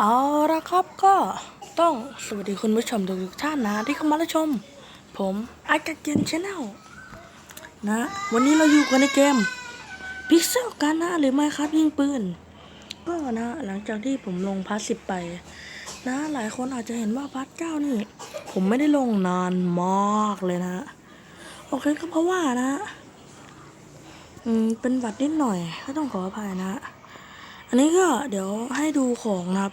เอาละครับก็ต้องสวัสดีคุณผู้ชมทุกท่านนะที่เข้ามารับชม ผมไอกักเกนชาแนลนะ วันนี้เราอยู่กันในเกมพิกเซลกันนะหรือไม่ครับยิงปืน ก็นะหลังจากที่ผมลงพาร์ทสิบไป นะหลายคนอาจจะเห็นว่าพาร์ทเก้านี่ ผมไม่ได้ลงนานมากเลยนะ โอเคก็เพราะว่านะ อืมเป็นหวัดนิดหน่อยก็ต้องขออภัยนะ อันนี้ก็เดี๋ยวให้ดูของนะครับ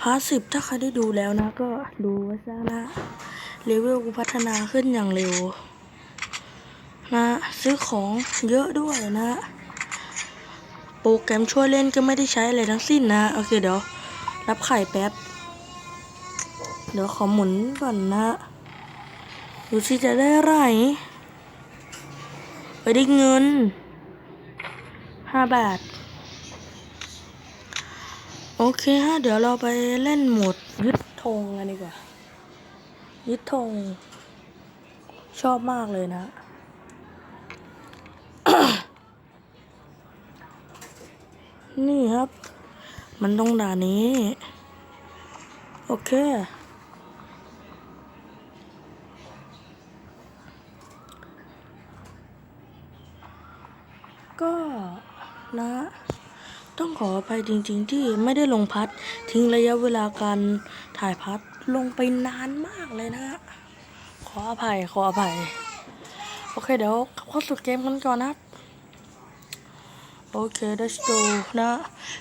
พาร์ทสิบถ้าใครได้ดูแล้วนะ ก็ดูไว้ซะนะเลเวลกูพัฒนาขึ้นอย่างเร็ว นะ ซื้อของเยอะด้วยนะ โปรแกรมช่วยเล่นก็ไม่ได้ใช้อะไรทั้งสิ้นนะ โอเคเดี๋ยว รับไข่แป๊บ เดี๋ยวขอหมุนก่อนนะ ดูสิจะได้ไรไปได้เงินห้าบาท โอเคฮะ เดี๋ยวเราไปเล่นโหมดยึดธงกันดีกว่า ยึดธง ชอบมากเลยนะ นี่ครับ มันต้องด่านนี้ โอเคก็นะ ต้องขออภัยจริง ๆ ที่ไม่ได้ลงพัด ทิ้งระยะเวลาการถ่ายพัดลงไปนานมากเลยนะขออภัยขออภัย โอเคเดี๋ยวเข้าสู่เกมกันก่อนนะโอเค let's go นะ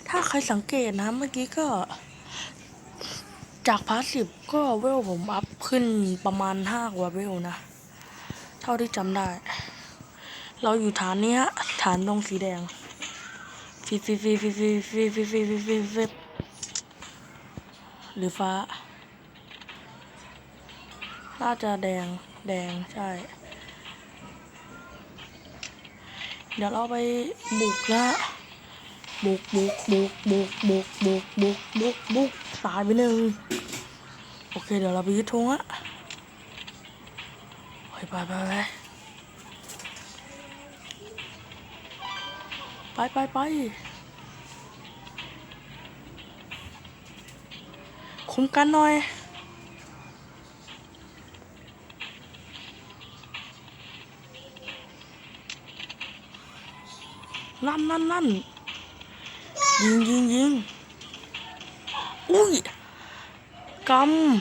ถ้าใครสังเกตนะ เมื่อกี้ก็ จากพาร์ทสิบก็เวลผมอัพขึ้นประมาณห้ากว่าเวลนะ เท่าที่จำได้ เราอยู่ฐานนี้ฮะ ฐานตรงสีแดง ฟิฟิฟิฟิฟิฟิฟิฟิฟิฟิฟิหรือฟ้าน่าจะแดงแดงใช่ เดี๋ยวเราไปบุกนะบุกบุกบุกบุกบุกบุกบุกบุกบุกตายไปหนึ่งโอเค เดี๋ยวเราไปยึดธงอะไปไปไปไปไปไป không cá nói. Lăn lăn lăn Duyên duyên duyên Ui. Cầm.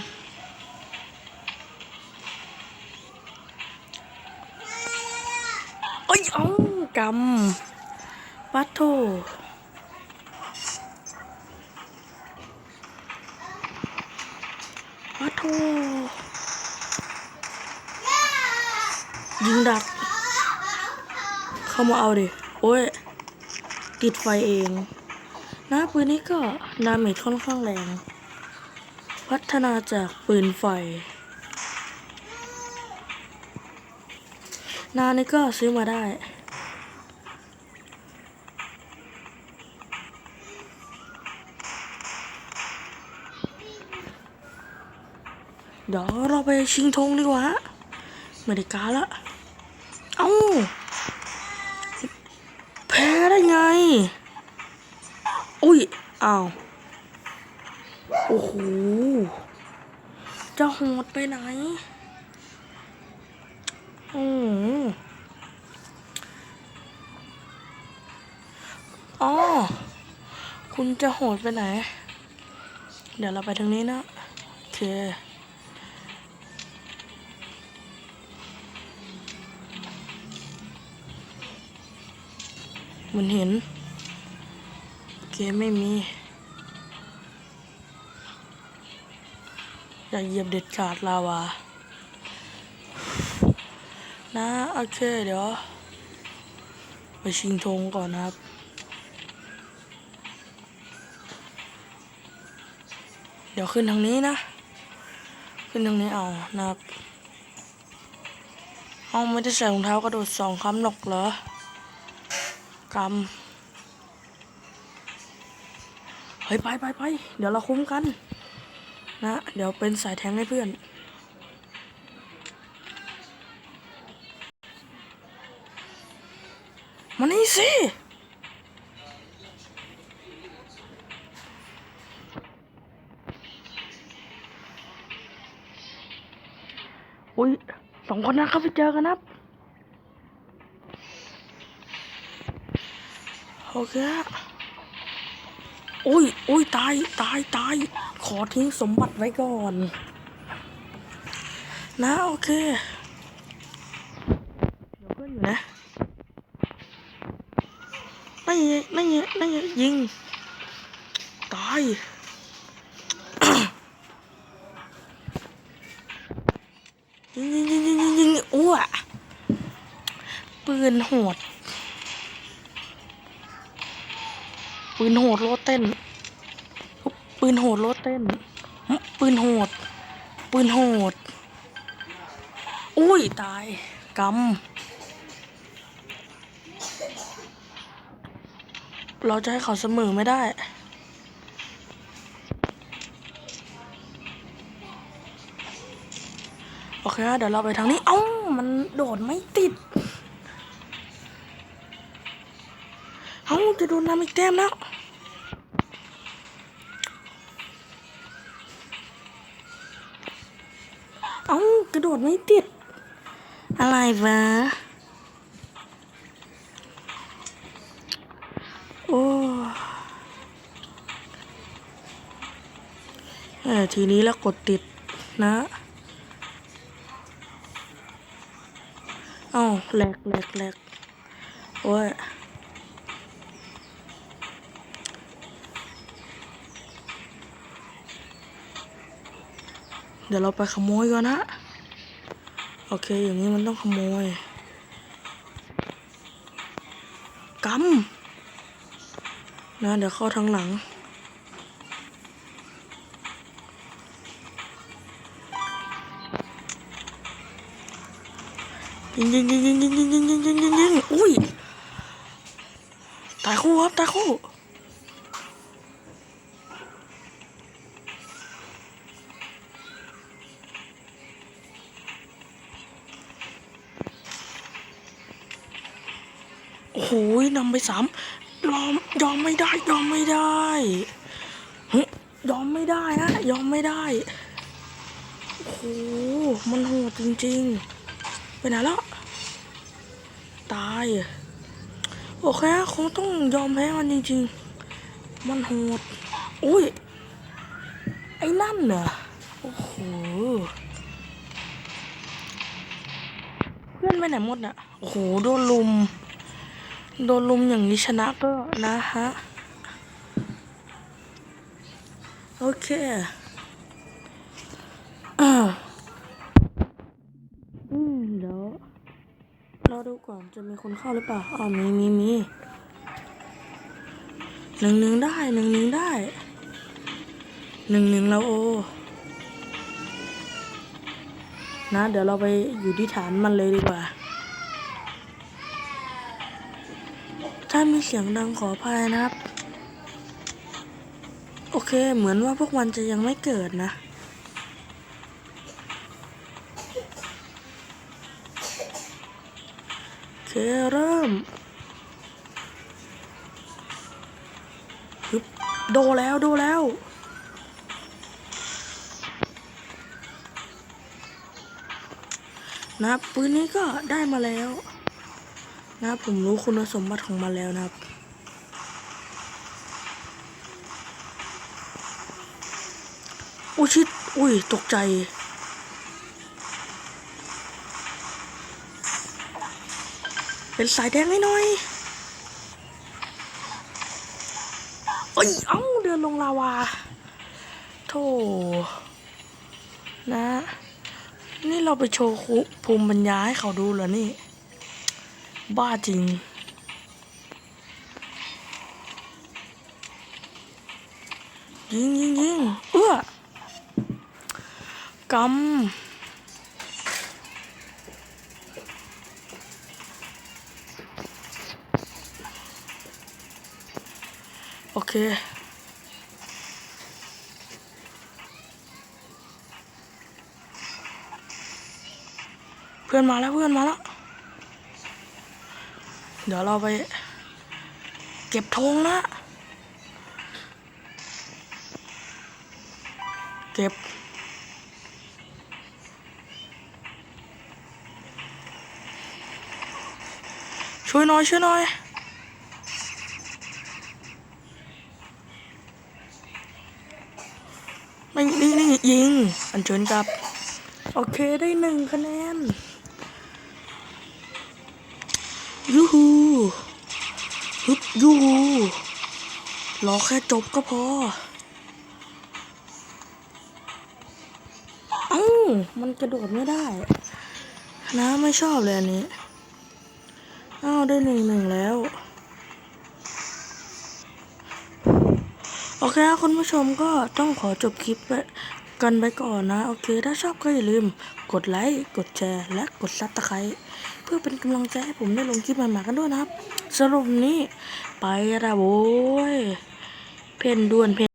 Ôi, ông cầm. Bắt thôi ยิงยิงยิงอุ้ยกำเอ้ยเอ้ากำปัดโถปัดโถยิงดัก เข้ามาเอาดิ โอ้ย ติดไฟเองน้าปืนนี้ก็ดาเมจค่อนข้างแรง พัฒนาจากปืนไฟนานี้ก็ซื้อมาได้ เดี๋ยวเราไปชิงธงดีกว่าไม่ได้การละ เอ้า แพ้ได้ไง อุ้ยอ้าวโอ้โห จะโหดไปไหน อืมอ๋อ คุณจะโหดไปไหน เดี๋ยวเราไปทางนี้นะ โอเค มันเห็นเกไม่มีอย่าเหยียบเด็ดขาดลาวา นะโอเคเดี๋ยว ไปชิงธงก่อนนะครับเดี๋ยวขึ้นทางนี้นะ ขึ้นทางนี้เอานะครับเอาไม่ได้ใส่รองเท้ากระโดดสองคำหรอกเหรอ กรรมเฮ้ยไปไปไปเดี๋ยวเราคุ้มกัน นะ เดี๋ยวเป็นสายแทงให้เพื่อนมันนี่สิอุ้ยสองคนนะครับไปเจอกันนะ โอเคอุ้ยอุ้ยตายตายตายขอทิ้งสมบัติไว้ก่อน นะโอเค เดี๋ยวเพื่อนอยู่นะนั่นไงนั่นไงนั่นไงยิง ตายยิงยิงยิงยิงยิงยิงอ้วปืนโหด ปืนโหดโลดเต้น ปืนโหดโลดเต้น ปืนโหด ปืนโหด อุ้ยตายกำเราจะให้เขาเสมอไม่ได้โอเคเดี๋ยวเราไปทางนี้ เอ้า มันโดดไม่ติด เอ้าจะโดนน้ำอีกแต้มแล้วเอ้ากระโดดไม่ติด อะไรวะ โอ้เออทีนี้แล้วกดติดนะอ้าวแหลกแหลกแหลกโอ้ย เดี๋ยวเราไปขโมยก่อนนะ โอเค อย่างนี้มันต้องขโมยกำนะเดี๋ยวเข้าทางหลัง ยิงยิงยิงยิงยิงยิงยิงยิงยิงยิงยิงอุ้ยตายคู่ครับตายคู่ หนำไปสามยอมยอมไม่ได้ยอมไม่ได้ยอมไม่ได้นะยอมไม่ได้โอ้โหมันโหดจริงๆไปไหนแล้วตายโอเคคงต้องยอมแพ้มันจริงๆ มันโหดอุ้ยไอ้นั่นเหรอโอ้โหเพื่อนไปไหนหมดน่ะโอ้โหโดนลุม โดนลุมอย่างนี้ชนะก็นะฮะ โอเคอ่าอืมเดี๋ยวรอดูก่อนจะมีคนเข้าหรือเปล่าอ๋อมีมีมีหนึ่งหนึ่งได้หนึ่งหนึ่งได้หนึ่งหนึ่งแล้วโอ นะ เดี๋ยวเราไปอยู่ที่ฐานมันเลยดีกว่าามีเสียงดังขออภัยนะครับ โอเค เหมือนว่าพวกมันจะยังไม่เกิดนะ โอเค เริ่มฮึบโดแล้วโดแล้วนะครับปืนนี้ก็ได้มาแล้ว นะครับผมรู้คุณสมบัติของมันแล้วนะครับ อุ้ยชิด อุ้ย ตกใจ เป็นสายแดงให้หน่อยเอ้ย เอ้า เดินลงลาวา โธ่ นะ นี่เราไปโชว์ภูมิปัญญาให้เขาดูเหรอนี่ บ้าจริง ยิงยิงยิงเอื้อกำโอเคเพื่อนมาแล้วเพื่อนมาแล้ว เดี๋ยวเราไป เก็บธงนะ เก็บ ช่วยหน่อยช่วยหน่อยไม่นี่นี่ยิง อันเชิญกับ โอเคได้หนึ่งคะแนน ยูฮูฮึบยูฮูรอแค่จบก็พอ เอ้า มันกระโดดไม่ได้น้าไม่ชอบเลยอันนี้ อ้าวได้หนึ่งหนึ่งแล้ว โอเคนะคุณผู้ชมก็ต้องขอจบคลิปไป กันไปก่อนนะ โอเค ถ้าชอบก็อย่าลืม กดไลค์ กดแชร์ และกดซับสไครต์เพื่อเป็นกำลังใจให้ผมได้ลงคลิปใหม่ๆกันด้วยนะครับ สรุปนี้ ไปละโว้ย เพนด่วนเพน